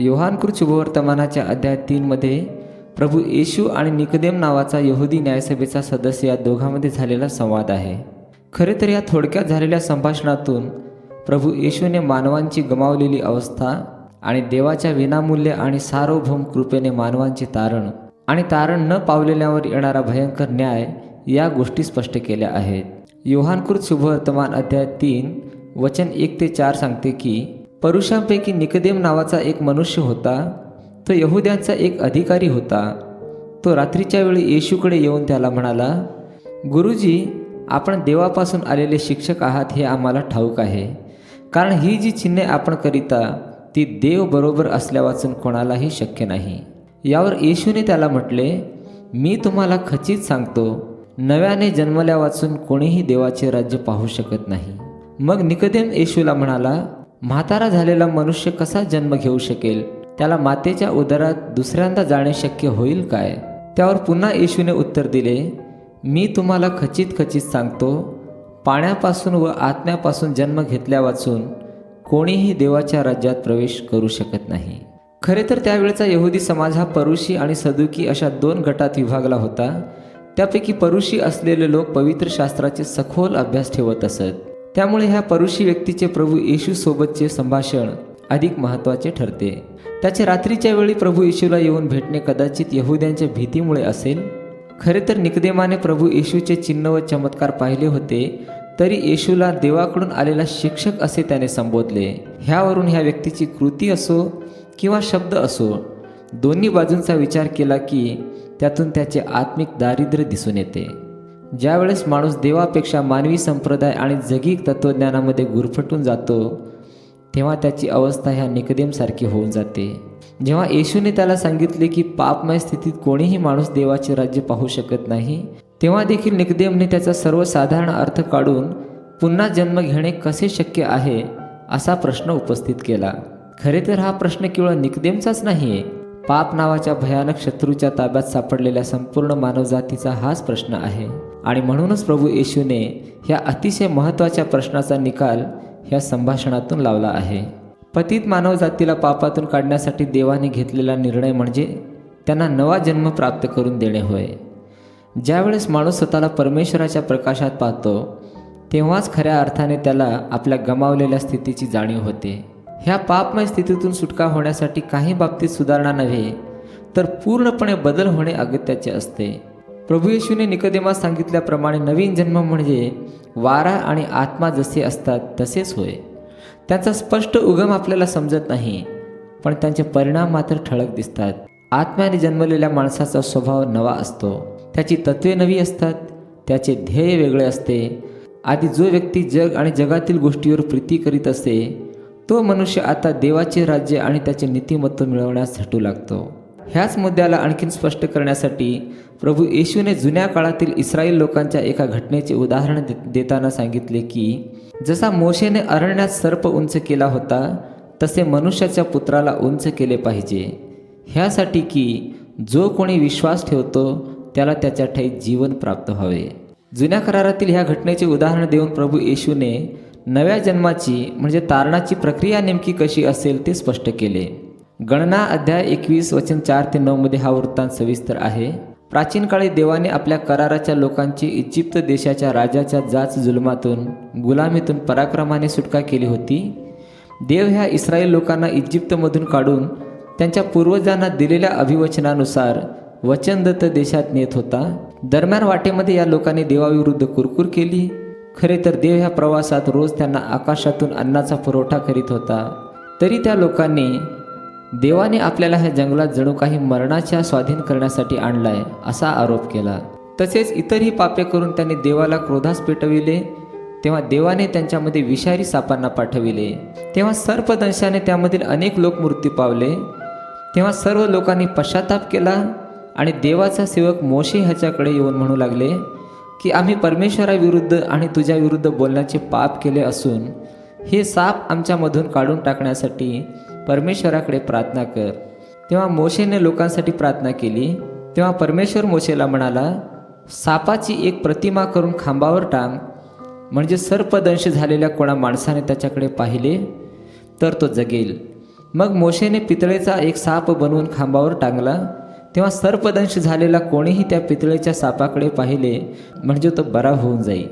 योहानकृत शुभवर्तमानाच्या अध्याय तीनमध्ये प्रभू येशू आणि निकदेम नावाचा यहुदी न्यायसभेचा सदस्य या दोघांमध्ये झालेला संवाद आहे. खरे तर या थोडक्यात झालेल्या संभाषणातून प्रभू येशूने मानवांची गमावलेली अवस्था आणि देवाच्या विनामूल्य आणि सार्वभौम कृपेने मानवांचे तारण आणि तारण न पावलेल्यावर येणारा भयंकर न्याय या गोष्टी स्पष्ट केल्या आहेत. योहानकृत शुभवर्तमान अध्याय तीन वचन एक ते चार सांगते की परुषांपैकी निकदेम नावाचा एक मनुष्य होता. तो यहुद्यांचा एक अधिकारी होता. तो रात्रीच्या वेळी येशूकडे येऊन त्याला म्हणाला गुरुजी आपण देवापासून आलेले शिक्षक आहात हे आम्हाला ठाऊक आहे. कारण ही जी चिन्हे आपण करिता ती देव बरोबर असल्यावाचून कोणालाही शक्य नाही. यावर येशूने त्याला म्हटले मी तुम्हाला खचित सांगतो नव्याने जन्मल्या वाचून कोणीही देवाचे राज्य पाहू शकत नाही. मग निकदेम येशूला म्हणाला म्हातारा झालेला मनुष्य कसा जन्म घेऊ शकेल? त्याला मातेच्या उदरात दुसऱ्यांदा जाणे शक्य होईल काय? त्यावर पुन्हा येशूने उत्तर दिले मी तुम्हाला खचित खचित सांगतो पाण्यापासून व आत्म्यापासून जन्म घेतल्या वाचून कोणीही देवाच्या राज्यात प्रवेश करू शकत नाही. खरे तर त्यावेळचा यहुदी समाज हा परुषी आणि सदुकी अशा दोन गटात विभागला होता. त्यापैकी परुषी असलेले लोक पवित्र शास्त्राचे सखोल अभ्यास ठेवत असत. त्यामुळे ह्या परुषी व्यक्तीचे प्रभू येशू सोबतचे संभाषण अधिक महत्त्वाचे ठरते. त्याचे रात्रीच्या वेळी प्रभू येशूला येऊन भेटणे कदाचित यहुद्यांच्या भीतीमुळे असेल. खरे तर निकदेमाने प्रभू येशूचे चिन्ह व चमत्कार पाहिले होते तरी येशूला देवाकडून आलेला शिक्षक असे त्याने संबोधले. ह्यावरून ह्या व्यक्तीची कृती असो किंवा शब्द असो दोन्ही बाजूंचा विचार केला की त्यातून त्याचे आत्मिक दारिद्र्य दिसून येते. ज्यावेळेस माणूस देवापेक्षा मानवी संप्रदाय आणि जगिक तत्त्वज्ञानामध्ये गुरफटून जातो तेव्हा त्याची अवस्था ह्या निकदेमसारखी होऊन जाते. जेव्हा येशूने त्याला सांगितले की पापमय स्थितीत कोणीही माणूस देवाचे राज्य पाहू शकत नाही तेव्हा देखील निकदेमने त्याचा सर्वसाधारण अर्थ काढून पुन्हा जन्म घेणे कसे शक्य आहे असा प्रश्न उपस्थित केला. खरे तर हा प्रश्न केवळ निकदेमचाच नाही पाप नावाच्या भयानक शत्रूच्या ताब्यात सापडलेल्या संपूर्ण मानवजातीचा हाच प्रश्न आहे. आणि म्हणूनच प्रभू येशूने ह्या अतिशय महत्त्वाच्या प्रश्नाचा निकाल ह्या संभाषणातून लावला आहे. पतित मानवजातीला पापातून काढण्यासाठी देवाने घेतलेला निर्णय म्हणजे त्यांना नवा जन्म प्राप्त करून देणे होय. ज्यावेळेस माणूस स्वतःला परमेश्वराच्या प्रकाशात पाहतो तेव्हाच खऱ्या अर्थाने त्याला आपल्या गमावलेल्या स्थितीची जाणीव होते. ह्या पापमय स्थितीतून सुटका होण्यासाठी काही बाबतीत सुधारणा नव्हे तर पूर्णपणे बदल होणे अगत्याचे असते. प्रभू येशूने निकदेमास सांगितल्याप्रमाणे नवीन जन्म म्हणजे वारा आणि आत्मा जसे असतात तसेच होय. त्याचा स्पष्ट उगम आपल्याला समजत नाही पण त्यांचे परिणाम मात्र ठळक दिसतात. आत्म्याने जन्मलेल्या माणसाचा स्वभाव नवा असतो. त्याची तत्वे नवी असतात त्याचे ध्येय वेगळे असते. आधी जो व्यक्ती जग आणि जगातील गोष्टीवर प्रीती करीत असे तो मनुष्य आता देवाचे राज्य आणि त्याचे नीतिमत्व मिळवण्यास झटू लागतो. ह्याच मुद्द्याला आणखीन स्पष्ट करण्यासाठी प्रभू येशूने जुन्या काळातील इस्रायल लोकांच्या एका घटनेचे उदाहरण दे देताना सांगितले की जसा मोशेने अरण्यात सर्प उंच केला होता तसे मनुष्याच्या पुत्राला उंच केले पाहिजे. ह्यासाठी की जो कोणी विश्वास ठेवतो त्याला त्याच्या ठाई जीवन प्राप्त व्हावे. जुन्या करारातील ह्या घटनेचे उदाहरण देऊन प्रभू येशूने नव्या जन्माची म्हणजे तारणाची प्रक्रिया नेमकी कशी असेल ते स्पष्ट केले. गणना अध्याय एकवीस वचन चार ते नऊमध्ये हा वृत्तांत सविस्तर आहे. प्राचीन काळी देवाने आपल्या कराराच्या लोकांची इजिप्त देशाच्या राजाच्या जाच जुलमातून गुलामीतून पराक्रमाने सुटका केली होती. देव ह्या इस्रायल लोकांना इजिप्तमधून काढून त्यांच्या पूर्वजांना दिलेल्या अभिवचनानुसार वचनदत्त देशात नेत होता. दरम्यान वाटेमध्ये या लोकांनी देवाविरुद्ध कुरकुर केली. खरे तर देव ह्या प्रवासात रोज त्यांना आकाशातून अन्नाचा पुरवठा करीत होता. तरी त्या लोकांनी देवाने आपल्याला ह्या जंगलात जणू काही मरणाच्या स्वाधीन करण्यासाठी आणलाय असा आरोप केला. तसेच इतरही पापे करून त्यांनी देवाला क्रोधास पेटविले तेव्हा देवाने त्यांच्यामध्ये विषारी सापांना पाठविले. तेव्हा सर्पदंशाने त्यामधील अनेक लोक मृत्यू पावले. तेव्हा सर्व लोकांनी पश्चाताप केला आणि देवाचा सेवक मोशे ह्याच्याकडे येऊन म्हणू लागले की आम्ही परमेश्वराविरुद्ध आणि तुझ्याविरुद्ध बोलण्याचे पाप केले असून हे साप आमच्यामधून काढून टाकण्यासाठी परमेश्वराकडे प्रार्थना कर. तेव्हा मोशेने लोकांसाठी प्रार्थना केली. तेव्हा परमेश्वर मोशेला म्हणाला सापाची एक प्रतिमा करून खांबावर टांग. म्हणजे सर्पदंश झालेल्या कोणा माणसाने त्याच्याकडे पाहिले तर तो जगेल. मग मोशेने पितळेचा एक साप बनवून खांबावर टांगला. तेव्हा सर्पदंश झालेला कोणीही त्या पितळेच्या सापाकडे पाहिले म्हणजे तो बरा होऊन जाईल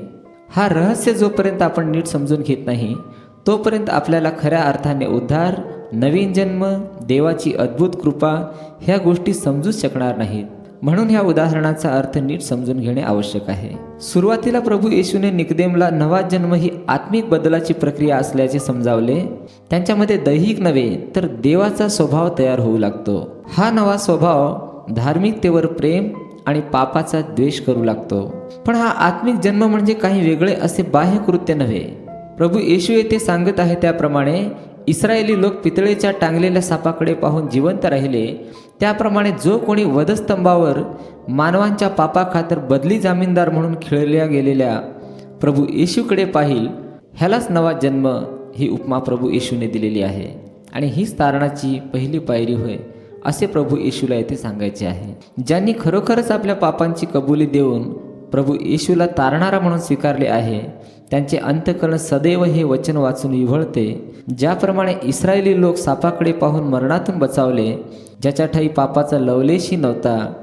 हा रहस्य जोपर्यंत आपण नीट समजून घेत नाही तोपर्यंत आपल्याला खऱ्या अर्थाने उद्धार नवीन जन्म देवाची अद्भुत कृपा ह्या गोष्टी समजूच शकणार नाहीत. म्हणून ह्या उदाहरणाचा अर्थ नीट समजून घेणे आवश्यक आहे. सुरुवातीला प्रभू येशूने निकदेमला नवा जन्म ही आत्मिक बदलाची प्रक्रिया असल्याचे समजावले. त्यांच्यामध्ये दैहिक नव्हे तर देवाचा स्वभाव तयार होऊ लागतो. हा नवा स्वभाव धार्मिकतेवर प्रेम आणि पापाचा द्वेष करू लागतो. पण हा आत्मिक जन्म म्हणजे काही वेगळे असे बाह्य कृत्य नव्हे. प्रभू येशू येथे सांगत आहे त्याप्रमाणे इस्रायली लोक पितळेच्या टांगलेल्या सापाकडे पाहून जिवंत राहिले. त्याप्रमाणे जो कोणी वधस्तंभावर मानवांच्या पापाखातर बदली जामीनदार म्हणून खेळल्या गेलेल्या प्रभू येशूकडे पाहिल ह्यालाच नवा जन्म ही उपमा प्रभू येशूने दिलेली आहे. आणि हीच तारणाची पहिली पायरी होय असे प्रभू येशूला येथे सांगायचे आहे. ज्यांनी खरोखरच आपल्या पापांची कबुली देऊन प्रभू येशूला तारणारा म्हणून स्वीकारले आहे. त्यांचे अंतकरण सदैव हे वचन वाचून विव्हळते. ज्याप्रमाणे इस्रायली लोक सापाकडे पाहून मरणातून बचावले ज्याच्या ठाई पापाचा लवलेशही नव्हता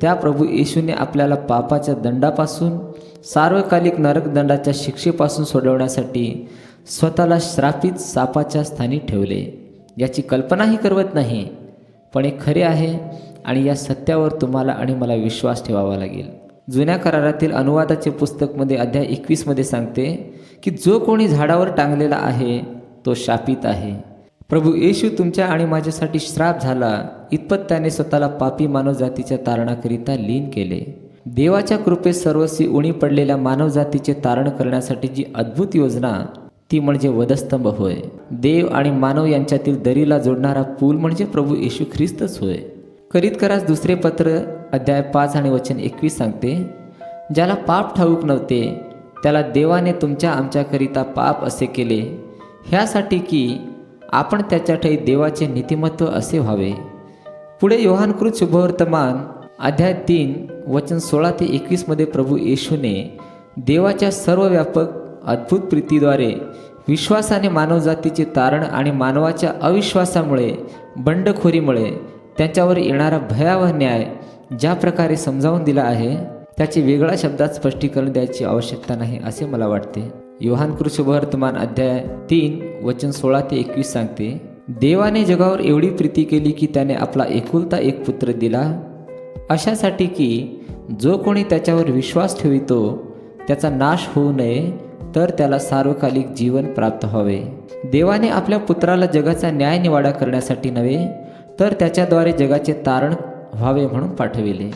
त्या प्रभू येशूने आपल्याला पापाच्या दंडापासून सार्वकालिक नरकदंडाच्या शिक्षेपासून सोडवण्यासाठी स्वतःला श्रापित सापाच्या स्थानी ठेवले. याची कल्पनाही करवत नाही. पण हे खरे आहे आणि या सत्यावर तुम्हाला आणि मला विश्वास ठेवावा लागेल. जुन्या करारातील अनुवादाचे पुस्तकमध्ये अध्याय एकवीसमध्ये सांगते की जो कोणी झाडावर टांगलेला आहे तो शापित आहे. प्रभू येशू तुमच्या आणि माझ्यासाठी श्राप झाला इतपत त्याने स्वतःला पापी मानवजातीच्या तारणाकरिता लीन केले. देवाच्या कृपेत सर्वस्वी उणी पडलेल्या मानवजातीचे तारण करण्यासाठी जी अद्भुत योजना ती म्हणजे वधस्तंभ होय. देव आणि मानव यांच्यातील दरीला जोडणारा पूल म्हणजे प्रभू येशू ख्रिस्तच होय. करीत करास दुसरे पत्र अध्याय पाच आणि वचन एकवीस सांगते ज्याला पाप ठाऊक नव्हते त्याला देवाने तुमच्या आमच्याकरिता पाप असे केले ह्यासाठी की आपण त्याच्याठाई देवाचे नीतिमत्व असे व्हावे. पुढे योहानकृत शुभवर्तमान अध्याय तीन वचन सोळा ते एकवीसमध्ये प्रभू येशूने देवाच्या सर्वव्यापक अद्भुत प्रीतीद्वारे विश्वासाने मानवजातीचे तारण आणि मानवाच्या अविश्वासामुळे बंडखोरीमुळे त्यांच्यावर येणारा भयावह न्याय ज्या प्रकारे समजावून दिला आहे त्याचे वेगळ्या शब्दात स्पष्टीकरण द्यायची आवश्यकता नाही असे मला वाटते. योहान कृषभवर्तमान अध्याय तीन वचन सोळा ते एकवीस सांगते देवाने जगावर एवढी प्रीती केली की त्याने आपला एकुलता एक पुत्र दिला? अशासाठी की जो कोणी त्याच्यावर विश्वास ठेवितो त्याचा नाश होऊ नये तर त्याला सार्वकालिक जीवन प्राप्त व्हावे. देवाने आपल्या पुत्राला जगाचा न्याय निवाडा करण्यासाठी नव्हे तर त्याच्याद्वारे जगाचे तारण व्हावे म्हणून पाठविले.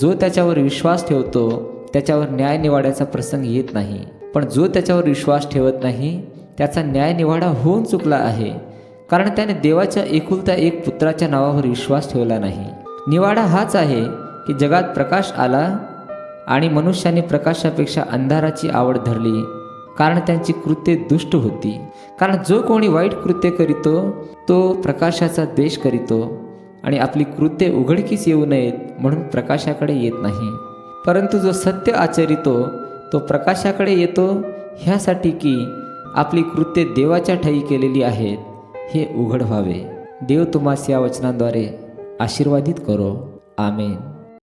जो त्याच्यावर विश्वास ठेवतो त्याच्यावर न्याय निवाड्याचा प्रसंग येत नाही. पण जो त्याच्यावर विश्वास ठेवत नाही त्याचा न्याय निवाडा होऊन चुकला आहे. कारण त्याने देवाच्या एकुलता एक पुत्राच्या नावावर विश्वास ठेवला नाही. निवाडा हाच आहे की जगात प्रकाश आला आणि मनुष्याने प्रकाशापेक्षा अंधाराची आवड धरली. कारण त्यांची कृत्ये दुष्ट होती. कारण जो कोणी वाईट कृत्य करीतो तो प्रकाशाचा द्वेष करीतो आणि आपली कृत्ये उघडकीस येऊ नयेत म्हणून प्रकाशाकडे येत नाही. परंतु जो सत्य आचरितो तो प्रकाशाकडे येतो ह्यासाठी की आपली कृत्ये देवाच्या ठाई केलेली आहेत हे उघड व्हावे. देव तुम्हास या वचनाद्वारे आशीर्वादित करो. आमेन.